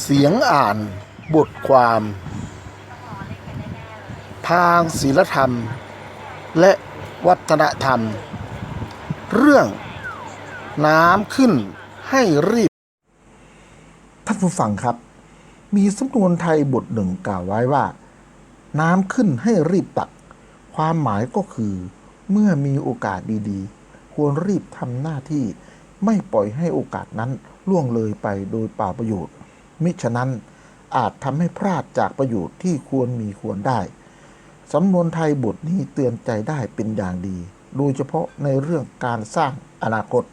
เสียงอ่านบทความ ทางศีลธรรม และวัฒนธรรม เรื่องน้ำขึ้นให้รีบ ท่านผู้ฟังครับ มีสำนวนไทยบทหนึ่งกล่าวไว้ว่า น้ำขึ้นให้รีบตัก ความหมายก็คือ เมื่อมีโอกาสดีๆ ควรรีบทำหน้าที่ ไม่ปล่อยให้โอกาสนั้นล่วงเลยไปโดยเปล่าประโยชน์ มิฉะนั้นอาจทำให้พลาดจากประโยชน์ที่ควรมีควรได้ สำนวนไทยบทนี้เตือนใจได้เป็นอย่างดี โดยเฉพาะในเรื่องการสร้างอนาคต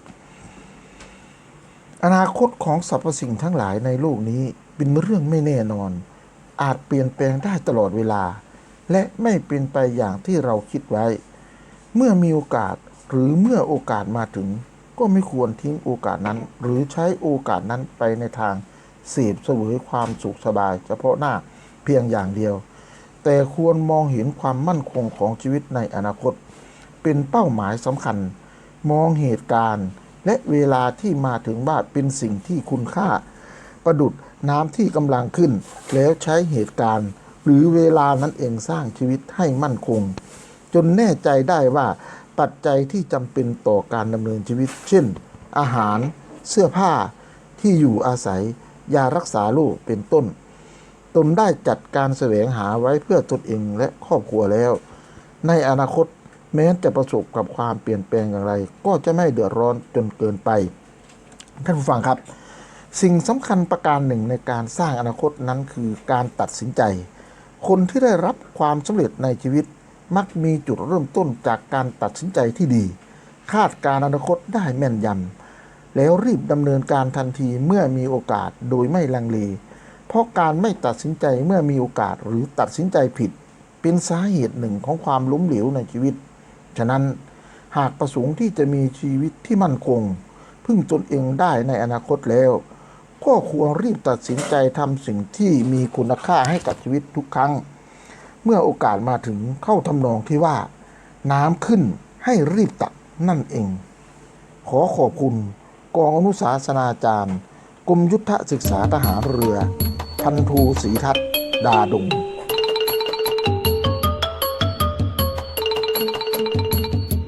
อนาคตของสรรพสิ่งทั้งหลายในโลกนี้เป็นเรื่องไม่แน่นอน อาจเปลี่ยนแปลงได้ตลอดเวลา และไม่เป็นไปอย่างที่เราคิดไว้ เมื่อมีโอกาสหรือเมื่อโอกาสมาถึง ก็ไม่ควรทิ้งโอกาสนั้น หรือใช้โอกาสนั้นไปในทาง สพเสวยความสุขสบาย เฉพาะหน้าเพียงอย่างเดียว แต่ควรมองเห็นความมั่นคงของชีวิตในอนาคต เป็นเป้าหมายสำคัญ มองเหตุการณ์ และเวลาที่มาถึงว่านเป็นสิ่งที่คุณค่า ประดุดน้ำที่กำลังขึ้น แล้วใช้เหตุการณ์ หรือเวลานั้นเองสร้างชีวิตให้มั่นคง จนแน่ใจได้ว่าปัจจัยที่จำเป็นต่อการดำเนินชีวิต เช่น อาหาร เสื้อผ้าที่อยู่อาศัย ยารักษาโรคเป็นต้น ตนได้จัดการแสวงหาไว้เพื่อตนเองและครอบครัวแล้ว ในอนาคตแม้จะประสบกับความเปลี่ยนแปลงอย่างไร ก็จะไม่เดือดร้อนจนเกินไป ท่านผู้ฟังครับ สิ่งสำคัญประการหนึ่งในการสร้างอนาคตนั้นคือการตัดสินใจ คนที่ได้รับความสำเร็จในชีวิตมักมีจุดเริ่มต้นจากการตัดสินใจที่ดี คาดการอนาคตได้แม่นยำ แล้วรีบดำเนินการทันทีเมื่อมีโอกาสโดยไม่ลังเล เพราะการไม่ตัดสินใจเมื่อมีโอกาสหรือตัดสินใจผิด เป็นสาเหตุหนึ่งของความล้มเหลวในชีวิต ฉะนั้นหากประสงค์ที่จะมีชีวิตที่มั่นคง พึ่งตนเองได้ในอนาคตแล้ว ก็ควรรีบตัดสินใจทำสิ่งที่มีคุณค่าให้กับชีวิตทุกครั้ง เมื่อโอกาสมาถึงเข้าทำนองที่ว่า น้ำขึ้นให้รีบตักนั่นเอง ขอขอบคุณ กองอนุสาสนาจารย์ กรมยุทธศึกษาทหารเรือ พันทูศรีทัศน์ดาดง